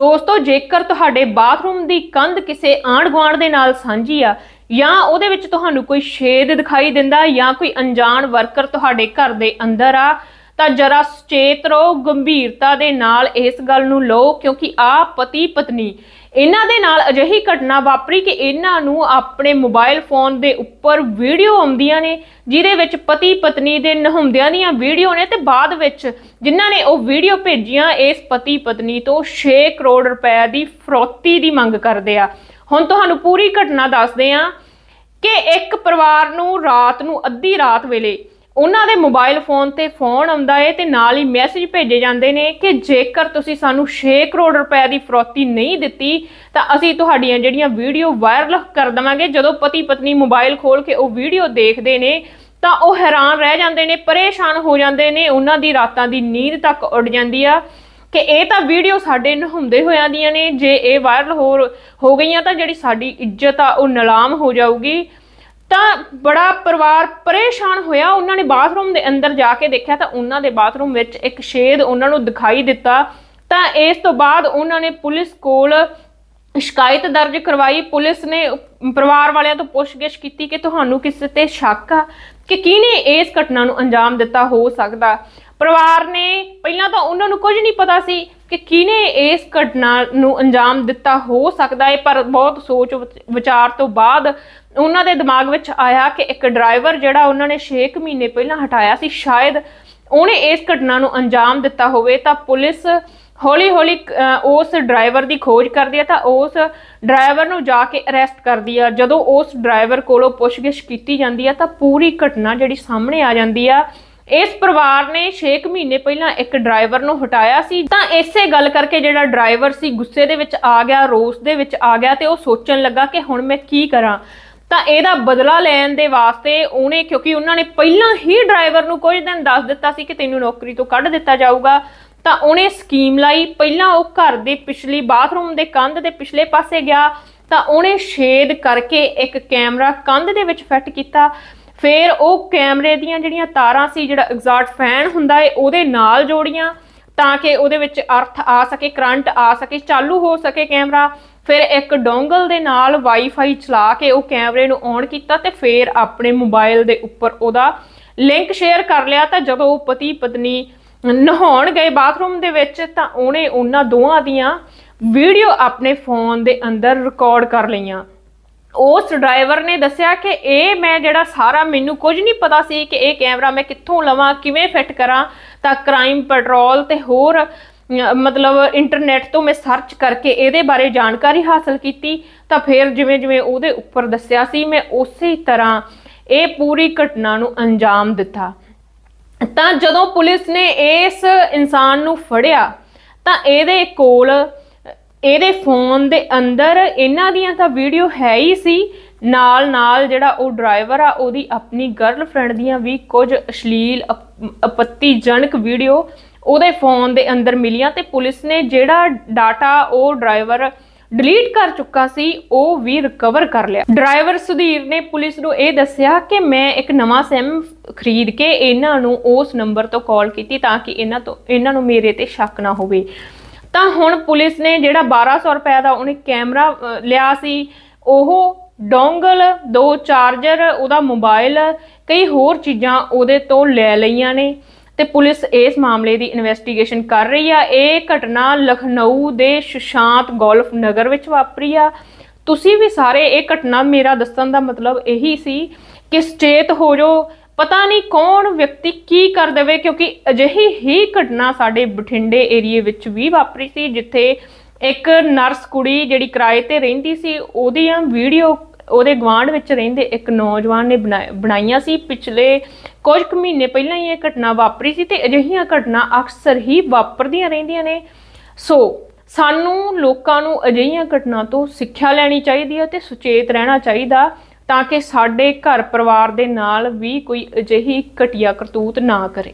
ਦੋਸਤੋ, ਜੇਕਰ ਤੁਹਾਡੇ ਬਾਥਰੂਮ ਦੀ ਕੰਧ ਕਿਸੇ ਆਂਢ ਗੁਆਂਢ ਦੇ ਨਾਲ ਸਾਂਝੀ ਆ, ਜਾਂ ਉਹਦੇ ਵਿੱਚ ਤੁਹਾਨੂੰ ਕੋਈ ਛੇਦ ਦਿਖਾਈ ਦਿੰਦਾ, ਜਾਂ ਕੋਈ ਅਣਜਾਣ ਵਰਕਰ ਤੁਹਾਡੇ ਘਰ ਦੇ ਅੰਦਰ ਆ, ਤਾਂ ਜਰਾ ਸੁਚੇਤ ਰਹੋ, ਗੰਭੀਰਤਾ ਦੇ ਨਾਲ ਇਸ ਗੱਲ ਨੂੰ ਲਓ, ਕਿਉਂਕਿ ਆ ਪਤੀ ਪਤਨੀ ਇਹਨਾਂ ਦੇ ਨਾਲ ਅਜਿਹੀ ਘਟਨਾ ਵਾਪਰੀ ਕਿ ਇਹਨਾਂ ਨੂੰ ਆਪਣੇ ਮੋਬਾਈਲ ਫੋਨ ਦੇ ਉੱਪਰ ਵੀਡੀਓ ਆਉਂਦੀਆਂ ਨੇ, ਜਿਹਦੇ ਵਿੱਚ ਪਤੀ ਪਤਨੀ ਦੇ ਨਹੁੰਦਿਆਂ ਦੀਆਂ ਵੀਡੀਓ ਨੇ ਤੇ ਬਾਅਦ ਵਿੱਚ ਜਿਨ੍ਹਾਂ ਨੇ ਉਹ ਵੀਡੀਓ ਭੇਜੀਆਂ, ਇਸ ਪਤੀ ਪਤਨੀ ਤੋਂ 6 ਕਰੋੜ ਰੁਪਏ ਦੀ ਫਰੋਤੀ ਦੀ ਮੰਗ ਕਰਦੇ ਆ। ਹੁਣ ਤੁਹਾਨੂੰ ਪੂਰੀ ਘਟਨਾ ਦੱਸਦੇ ਆ ਕਿ ਇੱਕ ਪਰਿਵਾਰ ਨੂੰ ਰਾਤ ਨੂੰ ਅੱਧੀ ਰਾਤ ਵੇਲੇ ਉਹਨਾਂ ਦੇ ਮੋਬਾਈਲ ਫੋਨ ਤੇ ਫੋਨ ਆਉਂਦਾ ਏ ਤੇ ਨਾਲ ਹੀ ਮੈਸੇਜ ਭੇਜੇ ਜਾਂਦੇ ਨੇ ਕਿ ਜੇਕਰ ਤੁਸੀਂ ਸਾਨੂੰ 6 ਕਰੋੜ ਰੁਪਏ ਦੀ ਫਰੋਤੀ ਨਹੀਂ ਦਿੱਤੀ, ਤਾਂ ਅਸੀਂ ਤੁਹਾਡੀਆਂ ਜਿਹੜੀਆਂ ਵੀਡੀਓ ਵਾਇਰਲ ਕਰ ਦਵਾਂਗੇ। ਜਦੋਂ ਪਤੀ ਪਤਨੀ ਮੋਬਾਈਲ ਖੋਲ ਕੇ ਉਹ ਵੀਡੀਓ ਦੇਖਦੇ ਨੇ, ਤਾਂ ਉਹ ਹੈਰਾਨ ਰਹਿ ਜਾਂਦੇ ਨੇ, ਪਰੇਸ਼ਾਨ ਹੋ ਜਾਂਦੇ ਨੇ। ਉਹਨਾਂ ਦੀ ਰਾਤਾਂ ਦੀ ਨੀਂਦ ਤੱਕ ਉੱਡ ਜਾਂਦੀ ਆ ਕਿ ਇਹ ਤਾਂ ਵੀਡੀਓ ਸਾਡੇ ਨਹੁੰਦੇ ਹੋਇਆਂ ਦੀਆਂ ਨੇ। ਜੇ ਇਹ ਵਾਇਰਲ ਹੋ ਹੋ ਗਈਆਂ ਤਾਂ ਜਿਹੜੀ ਸਾਡੀ ਇੱਜ਼ਤ ਆ, ਉਹ ਨਿਲਾਮ ਹੋ ਜਾਊਗੀ। ਤਾਂ ਬੜਾ ਪਰਿਵਾਰ ਪਰੇਸ਼ਾਨ ਹੋਇਆ। ਉਹਨਾਂ ਨੇ ਬਾਥਰੂਮ ਦੇ ਅੰਦਰ ਜਾ ਕੇ ਦੇਖਿਆ ਤਾਂ ਉਹਨਾਂ ਦੇ ਬਾਥਰੂਮ ਵਿੱਚ ਇੱਕ ਛੇਦ ਉਹਨਾਂ ਨੂੰ ਦਿਖਾਈ ਦਿੱਤਾ। ਤਾਂ ਇਸ ਤੋਂ ਬਾਅਦ ਉਹਨਾਂ ਨੇ ਪੁਲਿਸ ਕੋਲ ਸ਼ਿਕਾਇਤ ਦਰਜ ਕਰਵਾਈ। ਪੁਲਿਸ ਨੇ ਪਰਿਵਾਰ ਵਾਲਿਆਂ ਤੋਂ ਪੁੱਛਗਿੱਛ ਕੀਤੀ ਕਿ ਤੁਹਾਨੂੰ ਕਿਸੇ ਤੇ ਸ਼ੱਕ ਆ? ਕਿ ਕਿਹਨੇ ਇਸ ਘਟਨਾ ਨੂੰ ਅੰਜਾਮ ਦਿੱਤਾ? ਹੋ ਸਕਦਾ ਪਰਿਵਾਰ ਨੇ ਪਹਿਲਾਂ ਤਾਂ ਉਹਨਾਂ ਨੂੰ ਕੁਝ ਨਹੀਂ ਪਤਾ ਸੀ ਕਿ ਕਿਹਨੇ ਇਸ ਘਟਨਾ ਨੂੰ ਅੰਜਾਮ ਦਿੱਤਾ, ਹੋ ਸਕਦਾ ਹੈ, ਪਰ ਬਹੁਤ ਸੋਚ ਵਿਚਾਰ ਤੋਂ ਬਾਅਦ ਉਹਨਾਂ ਦੇ ਦਿਮਾਗ ਵਿੱਚ ਆਇਆ ਕਿ ਇੱਕ ਡਰਾਈਵਰ ਜਿਹੜਾ ਉਹਨਾਂ ਨੇ 6 ਮਹੀਨੇ ਪਹਿਲਾਂ ਹਟਾਇਆ ਸੀ, ਸ਼ਾਇਦ ਉਹਨੇ ਇਸ ਘਟਨਾ ਨੂੰ ਅੰਜਾਮ ਦਿੱਤਾ ਹੋਵੇ, ਤਾਂ ਪੁਲਿਸ ਹੌਲੀ ਹੌਲੀ ਉਸ ਡਰਾਈਵਰ ਦੀ ਖੋਜ ਕਰਦੀ ਹੈ, ਤਾਂ ਉਸ ਡਰਾਈਵਰ ਨੂੰ ਜਾ ਕੇ ਅਰੈਸਟ ਕਰਦੀ ਆ। ਜਦੋਂ ਉਸ ਡਰਾਈਵਰ ਕੋਲੋਂ ਪੁੱਛਗਿੱਛ ਕੀਤੀ ਜਾਂਦੀ ਆ, ਤਾਂ ਪੂਰੀ ਘਟਨਾ ਜਿਹੜੀ ਸਾਹਮਣੇ ਆ ਜਾਂਦੀ ਆ ਇਸ ਪਰਿਵਾਰ ਨੇ 6 ਮਹੀਨੇ ਪਹਿਲਾਂ ਇੱਕ ਡਰਾਈਵਰ ਨੂੰ ਹਟਾਇਆ ਸੀ। ਤਾਂ ਇਸੇ ਗੱਲ ਕਰਕੇ ਜਿਹੜਾ ਡਰਾਈਵਰ ਸੀ, ਗੁੱਸੇ ਦੇ ਵਿੱਚ ਆ ਗਿਆ, ਰੋਸ ਦੇ ਵਿੱਚ ਆ ਗਿਆ ਤੇ ਉਹ ਸੋਚਣ ਲੱਗਾ ਕਿ ਹੁਣ ਮੈਂ ਕੀ ਕਰਾਂ। ਤਾਂ ਇਹਦਾ ਬਦਲਾ ਲੈਣ ਦੇ ਵਾਸਤੇ ਉਹਨੇ, ਕਿਉਂਕਿ ਉਹਨਾਂ ਨੇ ਪਹਿਲਾਂ ਹੀ ਡਰਾਈਵਰ ਨੂੰ ਕੁਝ ਦਿਨ ਦੱਸ ਦਿੱਤਾ ਸੀ ਕਿ ਤੈਨੂੰ ਨੌਕਰੀ ਤੋਂ ਕੱਢ ਦਿੱਤਾ ਜਾਊਗਾ। ਤਾਂ ਉਹਨੇ ਸਕੀਮ ਲਾਈ। ਪਹਿਲਾਂ ਉਹ ਘਰ ਦੇ ਪਿਛਲੀ ਬਾਥਰੂਮ ਦੇ ਕੰਧ ਦੇ ਪਿਛਲੇ ਪਾਸੇ ਗਿਆ। ਤਾਂ ਉਹਨੇ ਛੇਦ ਕਰਕੇ ਇੱਕ ਕੈਮਰਾ ਕੰਧ ਦੇ ਵਿੱਚ ਫਿੱਟ ਕੀਤਾ। ਫਿਰ ਉਹ ਕੈਮਰੇ ਦੀਆਂ ਜਿਹੜੀਆਂ ਤਾਰਾਂ ਸੀ, ਜਿਹੜਾ ਐਗਜ਼ਾਸਟ ਫੈਨ ਹੁੰਦਾ ਏ, ਉਹਦੇ ਨਾਲ ਜੋੜੀਆਂ ਤਾਂ ਕਿ ਉਹਦੇ ਵਿੱਚ ਅਰਥ ਆ ਸਕੇ, ਕਰੰਟ ਆ ਸਕੇ, ਚਾਲੂ ਹੋ ਸਕੇ ਕੈਮਰਾ। ਫਿਰ ਇੱਕ ਡੋਂਗਲ ਦੇ ਨਾਲ ਵਾਈਫਾਈ ਚਲਾ ਕੇ ਉਹ ਕੈਮਰੇ ਨੂੰ ਔਨ ਕੀਤਾ ਤੇ ਫਿਰ ਆਪਣੇ ਮੋਬਾਈਲ ਦੇ ਉੱਪਰ ਉਹਦਾ ਲਿੰਕ ਸ਼ੇਅਰ ਕਰ ਲਿਆ। ਤਾਂ ਜਦੋਂ ਉਹ ਪਤੀ ਪਤਨੀ ਨਹਾਉਣ ਗਏ ਬਾਥਰੂਮ ਦੇ ਵਿੱਚ, ਤਾਂ ਉਹਨੇ ਉਹਨਾਂ ਦੋਵਾਂ ਦੀਆਂ ਵੀਡੀਓ ਆਪਣੇ ਫੋਨ ਦੇ ਅੰਦਰ ਰਿਕਾਰਡ ਕਰ ਲਈਆਂ। ਉਸ ਡਰਾਈਵਰ ਨੇ ਦੱਸਿਆ ਕਿ ਇਹ ਮੈਂ ਜਿਹੜਾ ਸਾਰਾ ਮੈਨੂੰ ਕੁਝ ਨਹੀਂ ਪਤਾ ਸੀ ਕਿ ਇਹ ਕੈਮਰਾ ਮੈਂ ਕਿੱਥੋਂ ਲਵਾਂ, ਕਿਵੇਂ ਫਿੱਟ ਕਰਾਂ, ਤਾਂ ਕ੍ਰਾਈਮ ਪੈਟਰੋਲ ਤੇ ਹੋਰ ਮਤਲਬ ਇੰਟਰਨੈਟ ਤੋਂ ਮੈਂ ਸਰਚ ਕਰਕੇ ਇਹਦੇ ਬਾਰੇ ਜਾਣਕਾਰੀ ਹਾਸਲ ਕੀਤੀ, ਤਾਂ ਫਿਰ ਜਿਵੇਂ ਜਿਵੇਂ ਉਹਦੇ ਉੱਪਰ ਦੱਸਿਆ ਸੀ, ਮੈਂ ਉਸੇ ਤਰ੍ਹਾਂ ਇਹ ਪੂਰੀ ਘਟਨਾ ਨੂੰ ਅੰਜਾਮ ਦਿੱਤਾ। ਤਾਂ ਜਦੋਂ ਪੁਲਿਸ ਨੇ ਇਸ ਇਨਸਾਨ ਨੂੰ ਫੜਿਆ, ਤਾਂ ਇਹਦੇ ਕੋਲ ਇਹਦੇ ਫੋਨ ਦੇ ਅੰਦਰ ਇਹਨਾਂ ਦੀਆਂ ਤਾਂ ਵੀਡੀਓ ਹੈ ਹੀ ਸੀ। ਨਾਲ ਨਾਲ ਜਿਹੜਾ ਉਹ ਡਰਾਈਵਰ ਆ, ਉਹਦੀ ਆਪਣੀ ਗਰਲਫ੍ਰੈਂਡ ਦੀਆਂ ਵੀ ਕੁਝ ਅਸ਼ਲੀਲ, ਅਪ- ਆਪੱਤੀਜਨਕ ਵੀਡੀਓ ਉਹਦੇ ਫੋਨ ਦੇ ਅੰਦਰ ਮਿਲੀਆਂ ਤੇ ਪੁਲਿਸ ਨੇ ਜਿਹੜਾ ਡਾਟਾ ਉਹ ਡਰਾਈਵਰ ਡਿਲੀਟ ਕਰ ਚੁੱਕਾ ਸੀ, ਉਹ ਵੀ ਰਿਕਵਰ ਕਰ ਲਿਆ। ਡਰਾਈਵਰ ਸੁਧੀਰ ਨੇ ਪੁਲਿਸ ਨੂੰ ਇਹ ਦੱਸਿਆ ਕਿ ਮੈਂ ਇੱਕ ਨਵਾਂ ਸਿਮ ਖਰੀਦ ਕੇ ਇਹਨਾਂ ਨੂੰ ਉਸ ਨੰਬਰ ਤੋਂ ਕਾਲ ਕੀਤੀ ਤਾਂ ਕਿ ਇਹਨਾਂ ਤੋਂ, ਇਹਨਾਂ ਨੂੰ ਮੇਰੇ ਤੇ ਸ਼ੱਕ ਨਾ ਹੋਵੇ। ਤਾਂ ਹੁਣ ਪੁਲਿਸ ਨੇ ਜਿਹੜਾ 1200 ਰੁਪਏ ਦਾ ਉਹਨੇ ਕੈਮਰਾ ਲਿਆ ਸੀ, ਉਹ ਡੋਂਗਲ, ਦੋ ਚਾਰਜਰ, ਉਹਦਾ ਮੋਬਾਈਲ, ਕਈ ਹੋਰ ਚੀਜ਼ਾਂ ਉਹਦੇ ਤੋਂ ਲੈ ਲਈਆਂ ਨੇ ਤੇ ਪੁਲਿਸ ਇਸ ਮਾਮਲੇ ਦੀ ਇਨਵੈਸਟੀਗੇਸ਼ਨ ਕਰ ਰਹੀ ਆ। ਇਹ ਘਟਨਾ ਲਖਨਊ ਦੇ ਸੁਸ਼ਾਂਤ ਗੋਲਫ ਨਗਰ ਵਿੱਚ ਵਾਪਰੀ ਆ। ਤੁਸੀਂ ਵੀ ਸਾਰੇ ਇਹ ਘਟਨਾ ਮੇਰਾ ਦੱਸਣ ਦਾ ਮਤਲਬ ਇਹੀ ਸੀ ਕਿ ਸਚੇਤ ਹੋ ਜਾਓ ਪਤਾ ਨਹੀਂ ਕੌਣ ਵਿਅਕਤੀ ਕੀ ਕਰ ਦੇਵੇ, ਕਿਉਂਕਿ ਅਜਿਹੀ ਹੀ ਘਟਨਾ ਸਾਡੇ ਬਠਿੰਡੇ ਏਰੀਏ ਵਿੱਚ ਵੀ ਵਾਪਰੀ ਸੀ, ਜਿੱਥੇ ਇੱਕ ਨਰਸ ਕੁੜੀ ਜਿਹੜੀ ਕਿਰਾਏ ਤੇ ਰਹਿੰਦੀ ਸੀ, ਉਹਦੀਆਂ ਵੀਡੀਓ ਉਹਦੇ ਗਵਾਂਢ ਵਿੱਚ ਰਹਿੰਦੇ ਇੱਕ ਨੌਜਵਾਨ ਨੇ ਬਣਾ- ਬਣਾਈਆਂ ਸੀ। ਪਿਛਲੇ ਕੁਝ ਕੁ ਮਹੀਨੇ ਪਹਿਲਾਂ ਹੀ ਇਹ ਘਟਨਾ ਵਾਪਰੀ ਸੀ ਤੇ ਅਜਿਹੀਆਂ ਘਟਨਾ ਅਕਸਰ ਹੀ ਵਾਪਰਦੀਆਂ ਰਹਿੰਦੀਆਂ ਨੇ। ਸੋ ਸਾਨੂੰ ਲੋਕਾਂ ਨੂੰ ਅਜਿਹੀਆਂ ਘਟਨਾ ਤੋਂ ਸਿੱਖਿਆ ਲੈਣੀ ਚਾਹੀਦੀ ਹੈ ਤੇ ਸੁਚੇਤ ਰਹਿਣਾ ਚਾਹੀਦਾ। ਤਾਂ ਕਿ ਸਾਡੇ ਘਰ ਪਰਿਵਾਰ ਦੇ ਨਾਲ ਵੀ ਕੋਈ ਅਜਿਹੀ ਘਟੀਆ ਕਰਤੂਤ ਨਾ ਕਰੇ।